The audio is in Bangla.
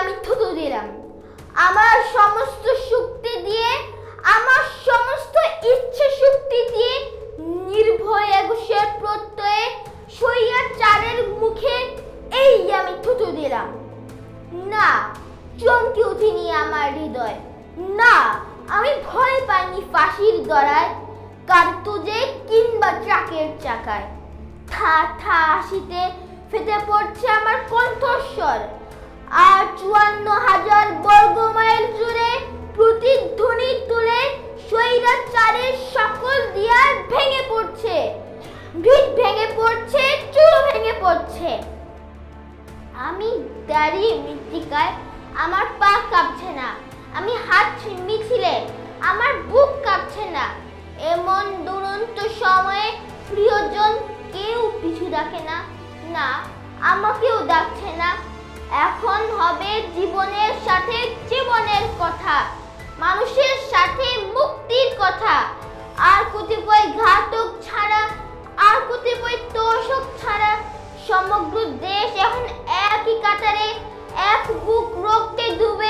আমি থুতু দিলাম। আমার সমস্ত শক্তি দিয়ে, আমার সমস্ত ইচ্ছে শক্তি দিয়ে নির্ভয় একুশের প্রত্যয়ে সইয়ার চারের মুখে এই আমি থুতু দিলাম। না, চমকে উঠিনি আমার হৃদয়। না, আমি ভয় পাইনি ফাঁসির গড়ায় কার্তুজে কিংবা ট্রাকের চাকায়। থা থা আসিতে ফেটে পড়ছে আমার আমি দাঁড়িয়ে মৃত্তিকায়, আমার পা কাঁপছে না। আমি হাত মিছিলে আমার বুক কাঁপছে না। এমন দুরন্ত সময়ে প্রিয়জন কেউ পিছু ডাকে না না, আমাকেও ডাকছে না। এখন হবে জীবনের সাথে জীবনের কথা, মানুষের সাথে মুক্তির কথা। আর কতিপয় ঘাতক ছাড়া, আর কতিপয় তোষক ছাড়া সমগ্র দেশ এখন কাতারে এক বুক রক্তে ডুবে